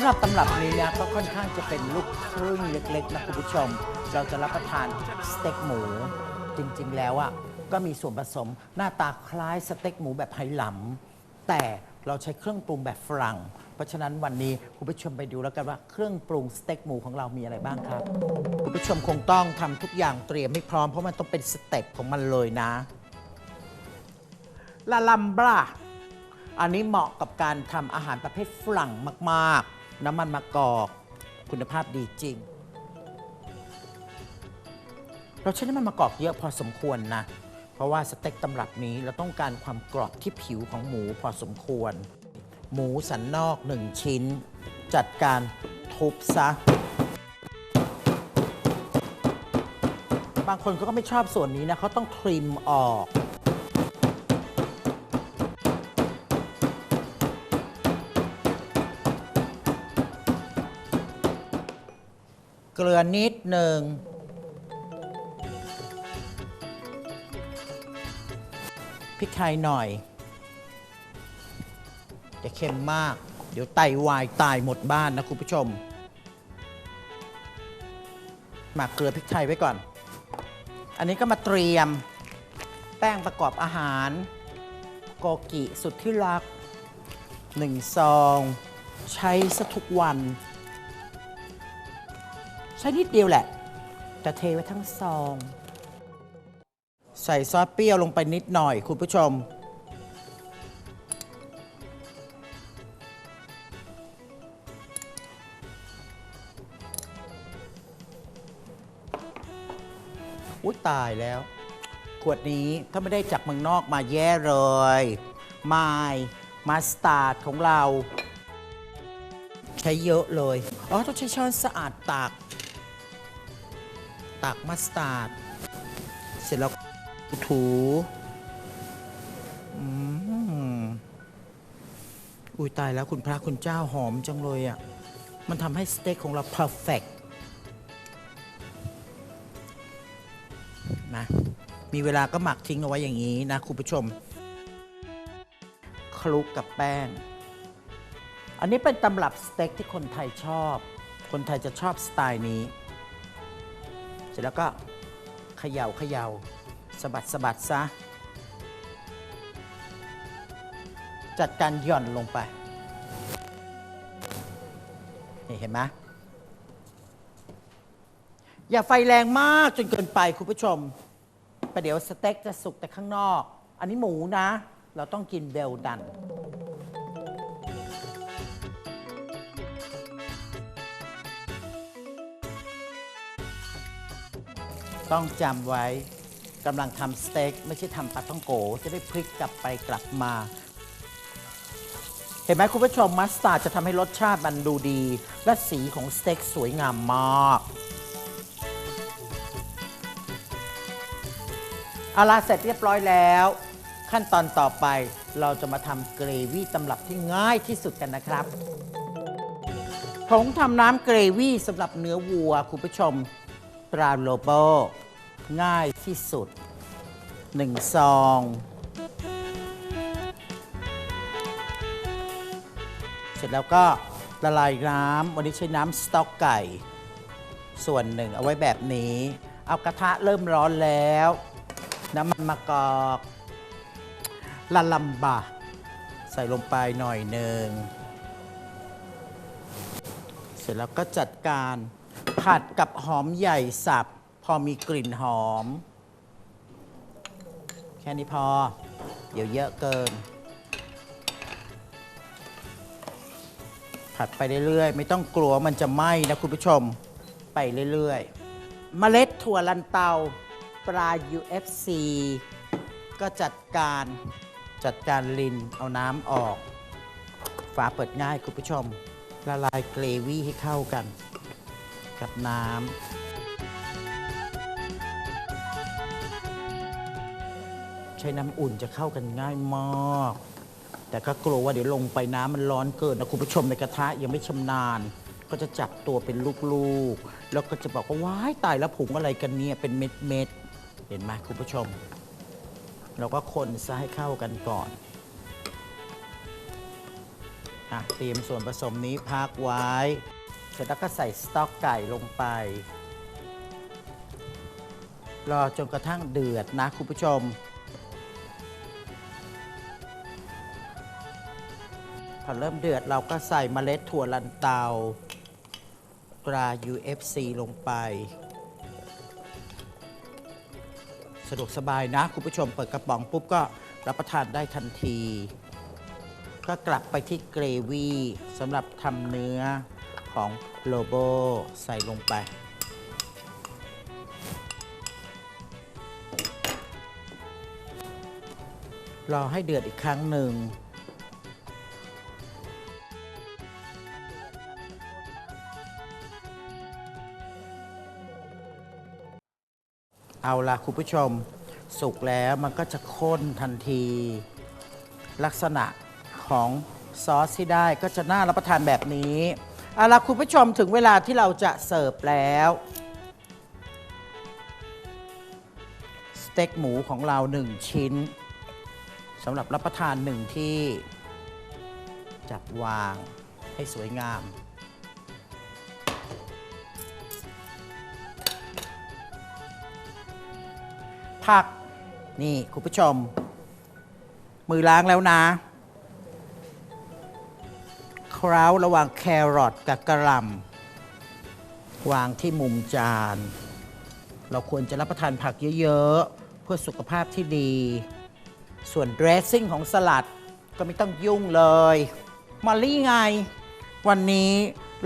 ำหรับตำรับนี้เนี่ยก็ค่อนข้างจะเป็นลูกครึ่งเล็กๆนะคุณผู้ชม เราจะรับประทานสเต็กหมู จริงๆแล้วอะก็มีส่วนผสมหน้าตาคล้ายสเต็กหมูแบบไหหลำแต่เราใช้เครื่องปรุงแบบฝรั่ง เพราะฉะนั้นวันนี้คุณผู้ชมไปดูแล้วกันว่าเครื่องปรุงสเต็กหมูของเรามีอะไรบ้างครับ คุณผู้ชมคงต้องทำทุกอย่างเตรียมให้พร้อมเพราะมันต้องเป็นสเต็ปของมันเลยนะ ลาลัมบราอันนี้เหมาะกับการทำอาหารประเภทฝรั่งมาก ๆ น้ำมันมะกอกคุณภาพดีจริง เราใช้น้ำมันมะกอกเยอะพอสมควรนะ เพราะว่าสเต็กตำรับนี้เราต้องการความกรอบที่ผิวของหมูพอสมควร หมูสันนอกหนึ่งชิ้น จัดการทุบซะ บางคนก็ไม่ชอบส่วนนี้นะเขาต้องทริมออก เกลือนิดหนึ่งพริกไทยหน่อย จะเค็มมาก เดี๋ยวไตวายตายหมดบ้านนะคุณผู้ชม หมักเกลือพริกไทยไว้ก่อน อันนี้ก็มาเตรียม แป้งประกอบอาหาร โกกิสุดที่รักหนึ่งซอง ใช้ซะทุกวัน ใช้นิดเดียวแหละ จะเทไว้ทั้งซอง ใส่ซอสเปรี้ยวลงไปนิดหน่อย คุณผู้ชม อุ้ยตายแล้ว ขวดนี้ถ้าไม่ได้จากเมืองนอกมาแย่เลยมายมาสตาร์ดของเรา ใช้เยอะเลย อ๋อ ต้องใช้ช้อนสะอาดตัก ตักมัสตาร์ด เสร็จแล้วถูอุ้ยตายแล้วคุณพระคุณเจ้าหอมจังเลยอะ่ะ มันทำให้สเต็กของเรา perfect นะ มีเวลาก็หมักทิ้งเอาไว้อย่างนี้นะ คุณผู้ชม คลุกกับแป้ง อันนี้เป็นตำรับสเต็กที่คนไทยชอบ คนไทยจะชอบสไตล์นี้ ร็จแล้วก็เขย่าเขย่าสะบัดสะบัดซะ จัดการหย่อนลงไป นี่เห็นไหมอย่าไฟแรงมากจนเกินไปคุณผู้ชมประเดี๋ยวสเต็กจะสุกแต่ข้างนอก อันนี้หมูนะ เราต้องกินเบลดัน ต้องจำไว้กำลังทำสเต็กไม่ใช่ทำปลาท่องโก จะได้พลิกกลับไปกลับมา เห็นไหมคุณผู้ชมมัสตาร์ดจะทำให้รสชาติมันดูดี และสีของสเต็กสวยงามมากเอาละเสร็จเรียบร้อยแล้ว ขั้นตอนต่อไปเราจะมาทำเกรวี่ตำรับที่ง่ายที่สุดกันนะครับผงทำน้ำเกรวี่สำหรับเนื้อวัวคุณผู้ชม ตราโลโบง่ายที่สุด1ซอง เสร็จแล้วก็ละลายน้ำวันนี้ใช้น้ำสต๊อกไก่ ส่วนหนึ่งเอาไว้แบบนี้ เอากระทะเริ่มร้อนแล้ว น้ำมันมะกอกละลำบะ ใส่ลงไปหน่อยหนึ่ง เสร็จแล้วก็จัดการ ผัดกับหอมใหญ่สับ พอมีกลิ่นหอม แค่นี้พอ เดี๋ยวเยอะเกิน ผัดไปเรื่อยๆ ไม่ต้องกลัวมันจะไหม้นะคุณผู้ชมไปเรื่อยๆ เมล็ดถั่วลันเตาปลา UFC ก็จัดการจัดการลินเอาน้ำออก ฝาเปิดง่ายคุณผู้ชม ละลายเกรวี่ให้เข้ากัน กับน้ำใช้น้ำอุ่นจะเข้ากันง่ายมาก แต่ก็กลัวว่าเดี๋ยวลงไปน้ำมันร้อนเกินนะคุณผู้ชมในกระทะยังไม่ชำนาญ ก็จะจับตัวเป็นลูกๆ แล้วก็จะบอกว่าว้ายตายแล้วผงอะไรกันเนี่ยเป็นเม็ดๆ เห็นไหมคุณผู้ชม เราก็คนซะให้เข้ากันก่อนอะเตรียมส่วนผสมนี้พักไว้ สร็จแล้วก็ใส่สต๊อกไก่ลงไป รอจนกระทั่งเดือดนะคุณผู้ชม พอเริ่มเดือดเราก็ใส่เมล็ดถั่วลันเตาตรา UFC ลงไป สะดวกสบายนะคุณผู้ชมเปิดกระป๋องปุ๊บก็รับประทานได้ทันที ก็กลับไปที่เกรวี่สำหรับทำเนื้อ ของโลโบใส่ลงไป รอให้เดือดอีกครั้งหนึ่ง เอาละคุณผู้ชม สุกแล้วมันก็จะข้นทันที ลักษณะของซอสที่ได้ก็จะน่ารับประทานแบบนี้ เอาละคุณผู้ชมถึงเวลาที่เราจะเสิร์ฟแล้ว สเต็กหมูของเราหนึ่งชิ้นสำหรับรับประทานหนึ่งที่ จัดวางให้สวยงาม ผัก นี่ คุณผู้ชม มือล้างแล้วนะ เคล้าระหว่างแครอทกับกระหล่ำวางที่มุมจาน เราควรจะรับประทานผักเยอะๆ เพื่อสุขภาพที่ดี ส่วนเดรสซิ่งของสลัดก็ไม่ต้องยุ่งเลยมอลลี่ไง วันนี้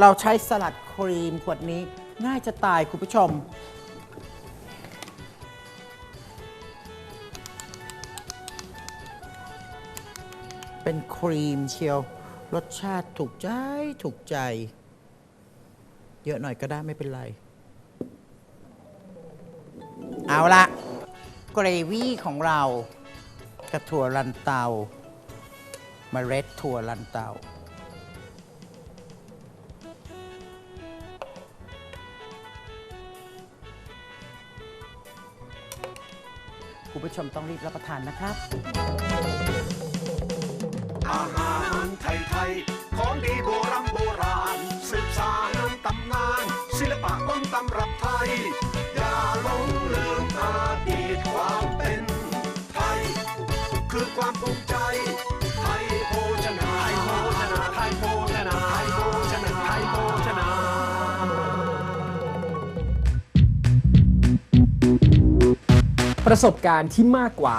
เราใช้สลัดครีมขวดนี้ง่ายจะตายคุณผู้ชม เป็นครีมเชียว รสชาติถูกใจถูกใจ เยอะหน่อยก็ได้ไม่เป็นไร เอาละเกรวี่ของเรากระถั่วลันเตาเมล็ดถั่วลันเตาคุณผู้ชมต้องรีบรับประทานนะครับ อาหารไทยไทย ของดีโบราณโบราณ สืบสานตำนาน ศิลปะต้นตำรับไทย อย่าหลงลืมอดีตความเป็นไทย คือความภูมิใจ ไทยโภชนาไทยโภชนาไทยโภชนาไทยโภชนาไทยโภชนาประสบการณ์ที่มากกว่า